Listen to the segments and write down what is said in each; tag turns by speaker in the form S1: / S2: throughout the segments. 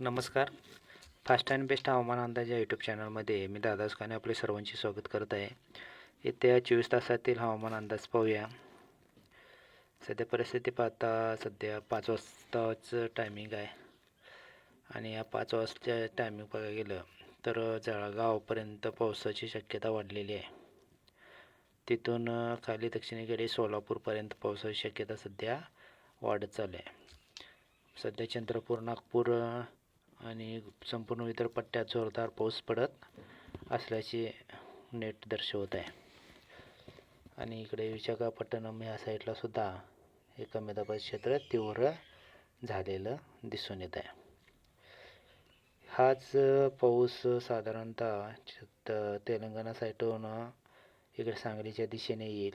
S1: नमस्कार. Fast and best हवामान अंदाज या यूट्यूब चॅनलमध्ये मी दादास खाने आपले सर्वांचे स्वागत करत आहे. येत्या चोवीस तासातील हवामान अंदाज पाहूया. सध्या परिस्थिती पाहता सध्या पाच वाजताचं टायमिंग आहे. आणि या पाच वाजता टायमिंग बघायला गेलं तर जळगावपर्यंत पावसाची शक्यता वाढलेली आहे. तिथून खाली दक्षिणेकडे सोलापूरपर्यंत पावसाची शक्यता सध्या वाढत चालू आहे. सध्या चंद्रपूर नागपूर आणि संपूर्ण विदर्भपट्ट्यात जोरदार पाऊस पडत असल्याचे नेट दर्शवत आहे. आणि इकडे विशाखापट्टणम या साईडला सुद्धा हे कमी दाबाचे क्षेत्र तीव्र झालेलं दिसून येत आहे. हाच पाऊस साधारणतः तेलंगणा साईडून इकडे सांगलीच्या दिशेने येईल.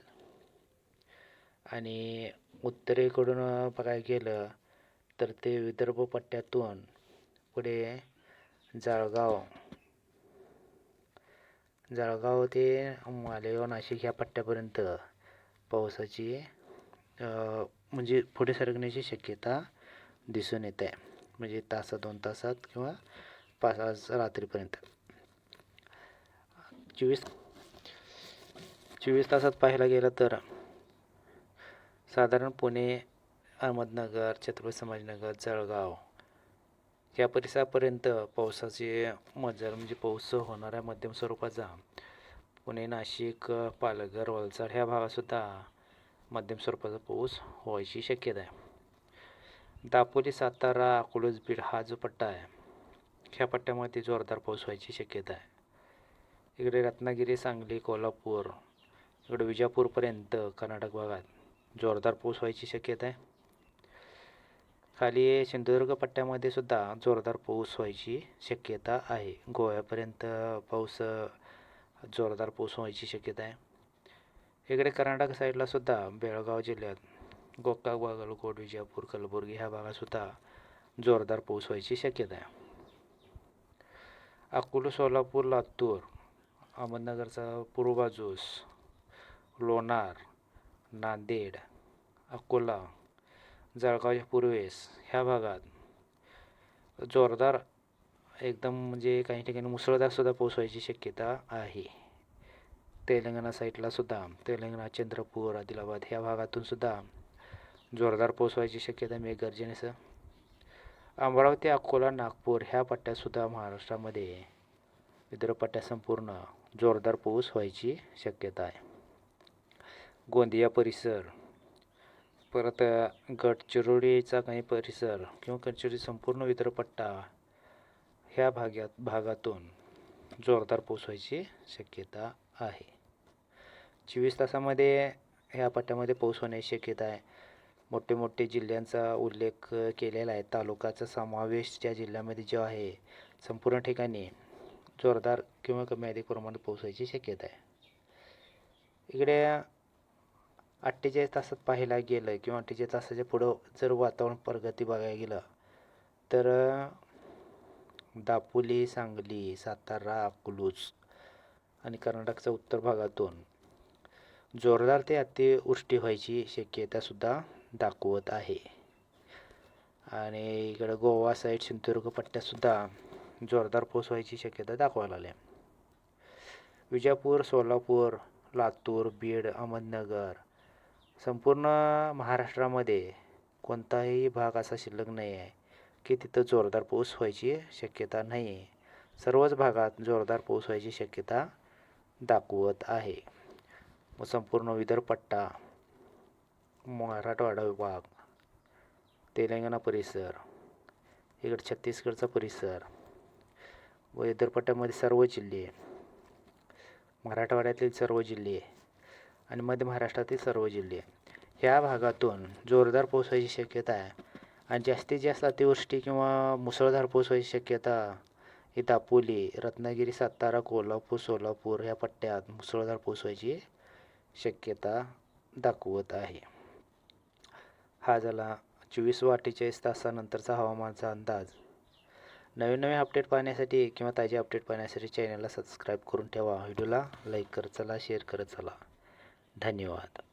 S1: आणि उत्तरेकडून बघायला गेलं तर ते विदर्भ पट्ट्यातून पुढे जळगाव. जळगाव ते मालेगाव नाशिक ह्या पट्ट्यापर्यंत पावसाची म्हणजे पुढे सरकण्याची शक्यता दिसून येत. आहे म्हणजे तासात दोन तासात किंवा पाच आज रात्रीपर्यंत. चोवीस चोवीस तासात पाहायला गेलं तर साधारण पुणे अहमदनगर छत्रपती संभाजीनगर जळगाव या परिसरापर्यंत पावसाचे मजल म्हणजे पाऊस होणाऱ्या मध्यम स्वरूपाचा पुणे नाशिक पालघर वलसाड ह्या भागातसुद्धा मध्यम स्वरूपाचा पाऊस व्हायची शक्यता आहे. दापोली सातारा अकलूज बीड हा जो पट्टा आहे ह्या पट्ट्यामध्ये जोरदार पाऊस व्हायची शक्यता आहे. इकडे रत्नागिरी सांगली कोल्हापूर इकडे विजापूरपर्यंत कर्नाटक भागात जोरदार पाऊस व्हायची शक्यता आहे. खाली सिंधुदुर्ग पट्ट्यामध्ये सुद्धा जोरदार पाऊस व्हायची शक्यता आहे. गोव्यापर्यंत पाऊस जोरदार पाऊस व्हायची शक्यता आहे. इकडे कर्नाटक साईडला सुद्धा बेळगाव जिल्ह्यात गोकाक बागलकोट विजापूर कलबुर्गी ह्या भागातसुद्धा जोरदार पाऊस व्हायची शक्यता आहे. अकोला सोलापूर लातूर अहमदनगरचा पूर्व बाजूस लोणार नांदेड अकोला जळगावच्या पूर्वेस ह्या भागात जोरदार एकदम म्हणजे काही ठिकाणी मुसळधारसुद्धा पाऊस व्हायची शक्यता आहे. तेलंगणा साईडलासुद्धा तेलंगणा चंद्रपूर आदिलाबाद ह्या भागातूनसुद्धा जोरदार पाऊस व्हायची शक्यता मेघगर्जनेसह अमरावती अकोला नागपूर ह्या पट्ट्यातसुद्धा महाराष्ट्रामध्ये विदर्भ पट्ट्यात संपूर्ण जोरदार पाऊस व्हायची शक्यता आहे. गोंदिया परिसर. परत गडचिरोडीचा गडचिरोलीचा काही परिसर किंवा गडचिरोली संपूर्ण विदर्भपट्टा ह्या भागात भागातून जोरदार पाऊस व्हायची शक्यता आहे. चोवीस तासामध्ये ह्या पट्ट्यामध्ये पाऊस होण्याची शक्यता आहे. मोठे मोठे जिल्ह्यांचा उल्लेख केलेला आहे. तालुक्याचा समावेश त्या जिल्ह्यामध्ये जो आहे संपूर्ण ठिकाणी जोरदार किंवा कमी अधिक प्रमाणात पाऊस व्हायची शक्यता आहे. इकडे अठ्ठेचाळीस तासात पाहायला गेलं किंवा अठ्ठेचाळीस तासाच्या पुढं जर वातावरण प्रगती बघायला गेलं तर दापोली सांगली सातारा अकलूज आणि कर्नाटकच्या उत्तर भागातून जोरदार ते अतिवृष्टी व्हायची शक्यतासुद्धा दाखवत आहे. आणि इकडं गोवा साईड सिंधुदुर्ग पट्ट्यातसुद्धा जोरदार पाऊस व्हायची शक्यता दाखवायला लागली विजापूर सोलापूर लातूर बीड अहमदनगर संपूर्ण महाराष्ट्रामध्ये कोणताही भाग असा शिल्लक नाही आहे की तिथं जोरदार पाऊस व्हायची शक्यता नाही आहे. सर्वच भागात जोरदार पाऊस व्हायची शक्यता दाखवत आहे. व संपूर्ण विदर्भ पट्टा मराठवाडा विभाग तेलंगणा परिसर इकडे छत्तीसगडचा परिसर व विदर्पट्ट्यामध्ये सर्व जिल्हे मराठवाड्यातील सर्व जिल्हे आणि मध्य महाराष्ट्रातील सर्व जिल्हे. ह्या भागातून जोरदार पाऊस व्हायची शक्यता आहे. आणि जास्तीत जास्त अतिवृष्टी किंवा मुसळधार पाऊस व्हायची शक्यता इथं अपोली रत्नागिरी सातारा कोल्हापूर सोलापूर ह्या पट्ट्यात मुसळधार पाऊस व्हायची शक्यता दाखवत आहे. हा झाला चोवीस व अठ्ठेचाळीस तासानंतरचा हवामानाचा अंदाज. नवीन नवीन अपडेट पाहण्यासाठी किंवा ताजे अपडेट पाहण्यासाठी चॅनलला सबस्क्राईब करून ठेवा. व्हिडिओला लाईक करत चला शेअर करत चला. 打电话的。